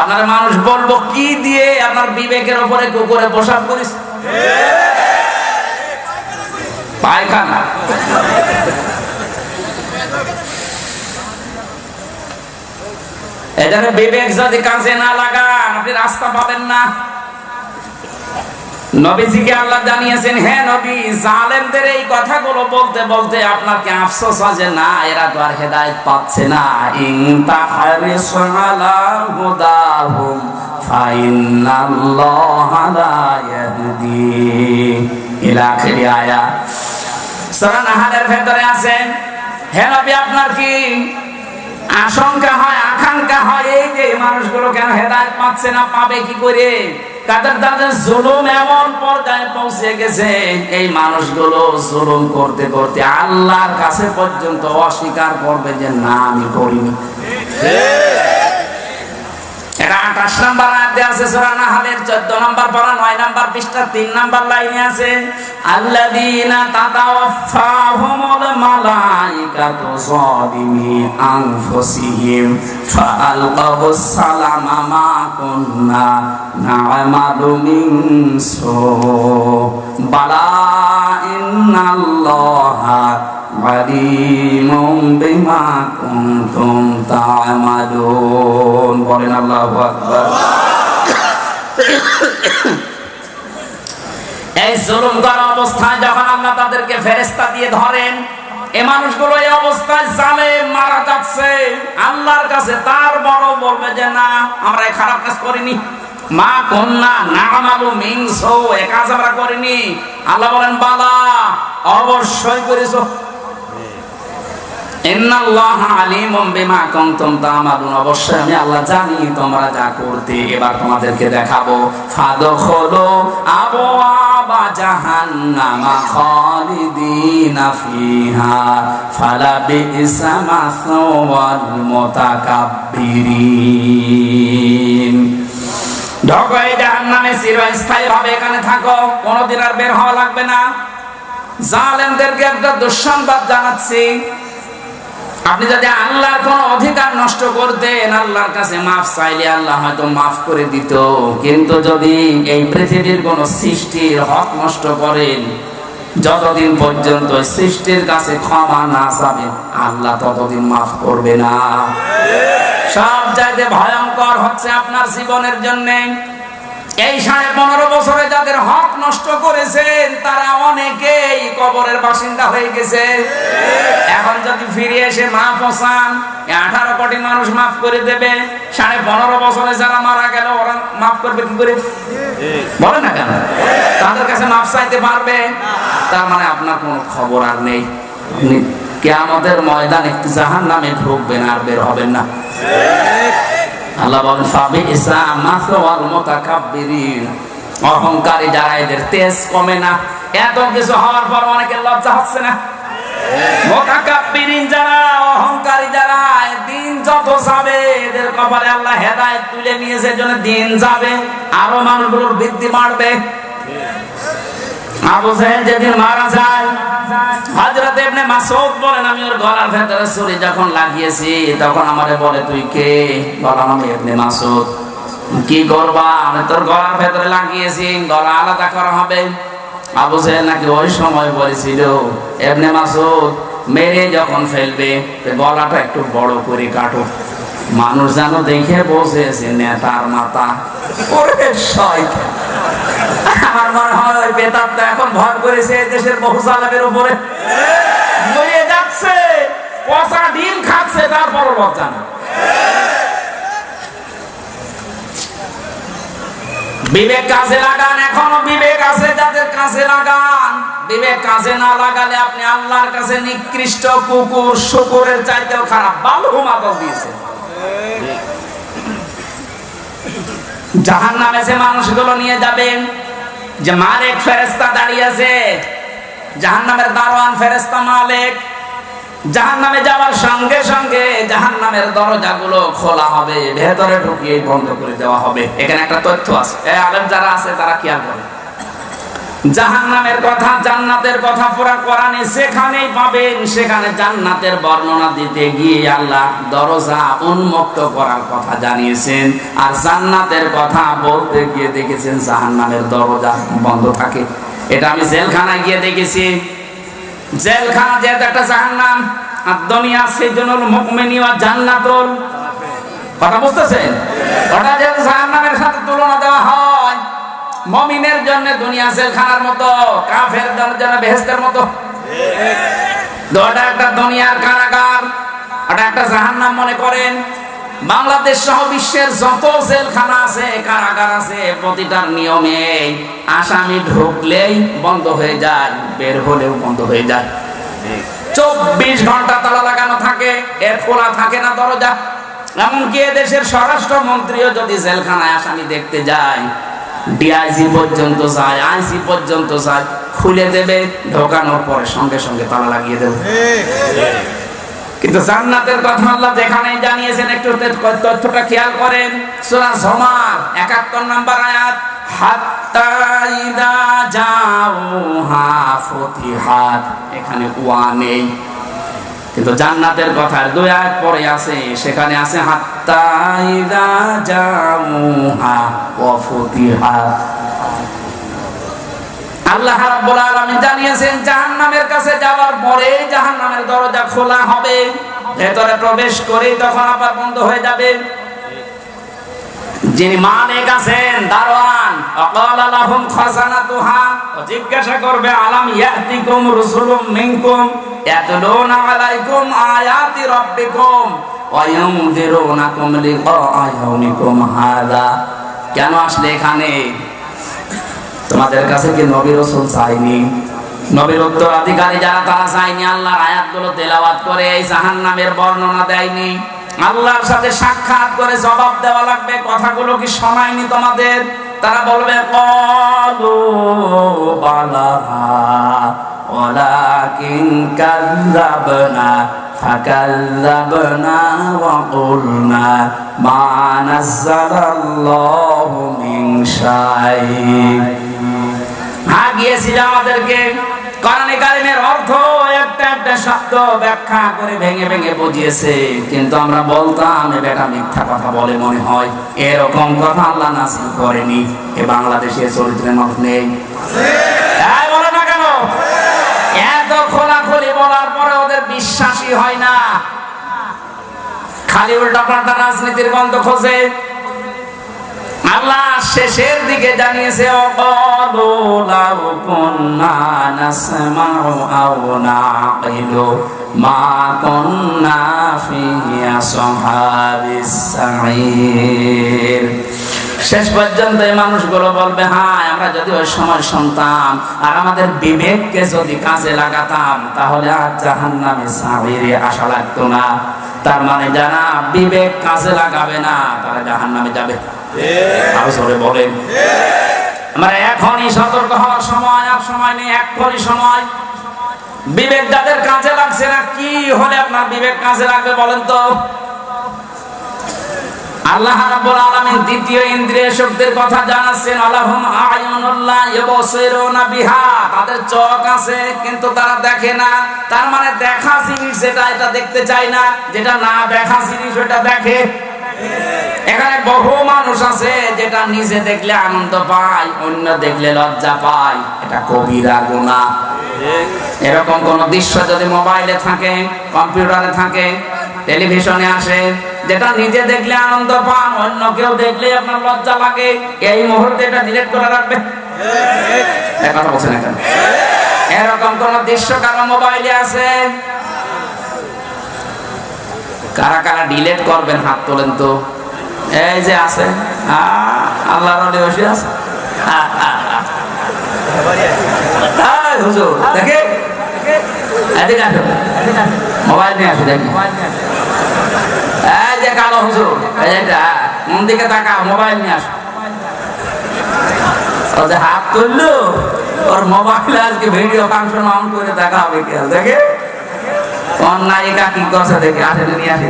আপনার মানুষ বলব, কি দিয়ে আপনার বিবেকের উপরে কুকুরে পোশাক করিস? পায়খানা। এখানে বিবেক যদি কাজে না লাগান, আপনি রাস্তা পাবেন না। নবীজিকে আল্লাহ জানিয়েছেন হ্যাঁ নবী, জালেমদের এই কথাগুলো বলতে বলতে আপনার কি আফসোস আছে না, এরা তো আর হেদায়েত পাচ্ছে না। ইন তাহারিস আলা হুদাহুম ফাইনাল্লাহা লা ইয়াহদি। ইলা আখিরি আয়া। সূরা নাহালের ভেতরে আছে হে নবী, আপনার কি আশঙ্কা হয়, আকাঙ্ক্ষা হয় এই যে মানুষগুলো কেন হেদায়েত পাচ্ছে না, পাবে কি করে? তাদের তাদের জুলুম এমন পর্যায়ে পৌঁছে গেছে, এই মানুষগুলো জুলুম করতে করতে আল্লাহর কাছে পর্যন্ত অস্বীকার করবে যে, না, আমি করিনি। এটা আঠাশ নাম্বার আয়াতে আছে, সূরা নাহালের 14 নাম্বার পারা 9 নাম্বার পৃষ্ঠা 3 নাম্বার লাইনে আছে, আল্লাযীনা তাতাওয়াফাহুমুল মালাইকাতু যালিমি আনফুসিহিম ফাআলকাহুস সালামা মা কুন্না না'মালু মিন সু। বালা ইন্নাল্লাহা আলিমুম বিমা কুনতুম তা'মালুন। বলেন আল্লাহু আকবার। এই জুলুম করা অবস্থায় যখন আল্লাহ তাদেরকে ফেরেশতা দিয়ে ধরেন, এ মানুষগুলো এই অবস্থায় জালে মারা যাচ্ছে। আল্লাহর কাছে তার বড় বলবে যে, না, আমরা খারাপ কাজ করিনি। মা কন্যা না আমালু মিংস এ কাজ আমরা করিনি। আল্লাহ বলেন, বালা, অবশ্যই করেছ। অবশ্যই আল্লাহ জানি তোমরা যা এবার তোমাদেরকে দেখাবো। এখানে থাকো, কোনোদিন আর বের হওয়া লাগবে না। জালেমদেরকে একটা দুঃসংবাদ জানাচ্ছি। আপনি যদি আল্লাহর কোন অধিকার নষ্ট করতেন, আল্লাহর কাছে মাফ চাইলে আল্লাহ হয়তো মাফ করে দিত। কিন্তু যদি এই পৃথিবীর কোন সৃষ্টির হক নষ্ট করেন, যতদিন পর্যন্ত সৃষ্টির কাছে ক্ষমা না চাবেন, আল্লাহ ততদিন মাফ করবে না। সব চাইতে ভয়ঙ্কর হচ্ছে আপনার জীবনের জন্য। এই সাড়ে পনেরো বছরে যাদের হক নষ্ট করেছেন, তারা অনেকেই কবরের বাসিন্দা হয়ে গেছে। এখন যদি ফিরে এসে মা পোষান আঠারো কোটি মানুষ মাফ করে দেবে। সাড়ে পনেরো বছরে যারা মারা গেল, ওরা মাফ করবে কি করে? বলে না কেন? তাদের কাছে মাফ চাইতে পারবে। তার মানে আপনার কোনো খবর আর নেই। আপনি কেয়ামতের ময়দান একটু জাহান নামে ঢুকবেন, আর বের হবেন না। আল্লাহ বলেন ফাবি ইসা মাসওয়াল মুতাকাব্বিরিন। অহংকারী যারা এদের তেজ কমে না এত কিছু হওয়ার পর অনেকের লজ্জা হচ্ছে না। মুতাকাব্বিরিন যারা, অহংকারী যারা দিন যত যাবে, এদের কপালে আল্লাহ হেদায়েত তুলে নিয়েছে জন্য দিন যাবে, আরও মানুষগুলোর বৃদ্ধি বাড়বে। আবু সাহেব যেদিন মারা যায়, হযরত ইবনে মাসউদ বলেন, আমি ওর গলার ভেতরে ছুরি যখন লাগিয়েছি, তখন আমারে বলে, তুই কে? বললাম আমি ইবনে মাসউদ। কি করবা? আমি তোর গলার ভেতরে লাগিয়েছি, গলা আলাদা করা হবে। আবু সাহেব নাকি ওই সময় বলেছিল, ইবনে মাসউদ, মেরে যখন ফেলবে গলাটা একটু বড় করে কাটো। মানুষ যেন দেখে বসেছে নেতার মাথা ওরে শয়তান। আমার মনে হয় ওই বেতারটা এখন ভর করেছে দেশের বহু চালকের উপরে। যাচ্ছে, পচা ডিম খাচ্ছে বিবেক কাজে লাগান, এখনও বিবেক আছে যাদের কাজে লাগান। বিবেক কাজে না লাগালে আপনি আল্লাহর কাছে নিকৃষ্ট কুকুর, শুকুরের চাইতেও খারাপ। বালু মাদল দিয়েছে। জাহান নামে সে মানুষগুলো নিয়ে যাবেন, যে মালিক ফেরেস্তা দাঁড়িয়ে আছে জাহান নামের দারোয়ান ফেরেস্তা মালিক জাহান নামে যাওয়ার সঙ্গে সঙ্গে জাহান নামের দরজাগুলো খোলা হবে, ভেতরে ঢুকিয়ে বন্ধ করে দেওয়া হবে। এখানে একটা তথ্য আছে। আলেম যারা আছে, তারা খেয়াল করে জাহান্নামের কথা, জান্নাতের কথা পুরা কোরআনে সেখানেই পাবেন। সেখানে জান্নাতের বর্ণনা দিতে গিয়ে আল্লাহ দরজা উন্মুক্ত করার কথা জানিয়েছেন। আর জান্নাতের কথা বলতে গিয়ে দেখেছেন জাহান্নামের দরজা বন্ধ থাকে। এটা আমি জেলখানায় গিয়ে দেখেছি। জেলখানা যেহেতু একটা জাহান্নাম, আর দুনিয়া সেই জন্য মুকমিনী ওয়া জান্নাতুল। কথা বুঝতেছেন? ওটা যেহেতু জাহান্নামের সাথে তুলনা মমিনের জন্য দুনিয়া জেলখানার মতো, কাফের জন্য বেহেস্তের মতো। ওটা একটা দুনিয়ার কারাগার, ওটা একটা জাহান্নাম মনে করেন। বাংলাদেশ সহ বিশ্বের যত জেলখানা আছে, কারাগার আছে প্রতিটার নিয়মে আসামি ঢুকলেই বন্ধ হয়ে যায়, বের হলেও বন্ধ হয়ে যায়। চব্বিশ ঘণ্টা তালা লাগানো থাকে, এর খোলা থাকে না দরজা। এমনকি দেশের স্বরাষ্ট্র মন্ত্রীও যদি জেলখানায় আসামি দেখতে যায় ডিআইজি পর্যন্ত যায় আইসি পর্যন্ত যায়, খুলে দেবে, ঢোকানোর পরে সঙ্গে সঙ্গে তালা লাগিয়ে দেবে। কিন্তু জান্নাতের কথা আল্লাহ যেখানে জানিয়েছেন, একটু তথ্যটা খেয়াল করেন। সূরা জমার 71 নম্বর আয়াত, হাত্তা ইদা জাউহা ফতিহাত। এখানে ওয়া নেই। কিন্তু জান্নাতের কথার দুই আয়াত পরে আছে, সেখানে আছে, হাত্তা ইদা ফতিহাত আল্লাহ রাব্বুল আলামিন জানিয়েছেন, জাহান্নামের কাছে যাওয়ার পরে জাহান্নামের দরজা খোলা হবে। ভেতরে প্রবেশ করে তখন আবার বন্ধ হয়ে যাবে। যিনি মালিক আছেন, দারোয়ান। অকালা লাহুম খাজানাতুহা। ও জিজ্ঞাসা করবে, আলাম ইয়াতিকুম রুসুলুম মিনকুম? ইয়াতলুনা আলাইকুম আয়াতি রাব্বিকুম? ওয়া ইউনযিরুনাকুম লিকা ইয়াউমিকুম হাযা। কেন আসলে এখানে? তোমাদের কাছে কি নবী রসুল চাইনি? নবীর উত্তরাধিকারী যারা, তারা চাইনি আল্লাহর আয়াতগুলো তেলাওয়াত করে, এই জাহান্নামের বর্ণনা দেয়নি। আল্লাহর সাথে সাক্ষাৎ করে জবাব দেওয়া লাগবে, কথাগুলো কি শোনায়নি তোমাদের? তারা বলবে হ্যাঁ আমাদেরকে। কোরআনে কারিমের একটা শব্দ ব্যাখ্যা করে ভেঙে ভেঙে বুঝিয়েছে। কিন্তু আমরা বলতাম, এ বেটা মিথ্যা কথা বলে মনে হয়। এরকম কথা আল্লাহ নাসিল করেনি। এ বাংলাদেশের চরিত্রের মত নেই। বিশ্বাসই হয় না। খালি উল্টা পাল্টা রাজনীতির গন্ধ খোঁজে। আল্লাহ শেষের দিকে জানিয়েছে অকলু লাউ কুন্না নাসমাউ আও নাকিলু মা কুন্না ফি আসহাবিস শেষ পর্যন্ত এই মানুষগুলো বলবে হ্যাঁ আমরা যদি ওই সময় শুনতাম আর আমাদের বিবেককে যদি কাজে লাগাতাম, তাহলে আর জাহান নামে সাহিরে আসা লাগতো না। তার মানে যারা বিবেক কাজে লাগাবে না, তারা জাহান নামে যাবে বলেন। আমরা এখনই সতর্ক হওয়ার সময়, আর সময় নেই, এখনই সময়। বিবেক যাদের কাজে লাগছে না, কি হলে আপনার বিবেক কাজে লাগবে বলেন তো? আল্লাহ রাব্বুল আলামিন দ্বিতীয় ইন্দ্রিয় শক্তির কথা জানাচ্ছেন, আলাহুম আয়ুনুল্লাহ ইবসিরুনা বিহা। তাদের চোখ আছে, কিন্তু তারা দেখে না। তার মানে দেখা জিনিস যেটা, এটা দেখতে চায় না। যেটা না দেখা জিনিস, ওটা দেখে। এখানে বহু মানুষ আছে, যেটা নিজে দেখলে আনন্দ পায়, অন্য দেখলে লজ্জা পায়। এটা কবিরা গুনাহ। এরকম কোন দৃশ্য যদি মোবাইলে থাকে, কম্পিউটারে থাকে, টেলিভিশনে আসে, যেটা নিজে দেখলে আনন্দ পান, অন্য কেউ দেখলে আপনার লজ্জা লাগে, এই মুহূর্তে এটা ডিলেট করে রাখবে এরকম কোন দৃশ্য কারও মোবাইলে আছে? কারা কারা ডিলেট করবেন হাত তোলেন তো। এই যে আছে। আল্লাহর আছে। এই হুজুর দেখে? এদিকে আসো। মোবাইল নিয়ে আসো, দেখি। এই যে কালো হুজুর, এই যে এটা মন দিকে তাকা মোবাইল নিয়ে আসো। ও যে হাত তুললো, ওর মোবাইলে আজকে ভিডিও ফাংশন অন করে দেখা হবে কি দেখে? কোন নায়িকা কি করছে দেখে আসে নিয়ে আসে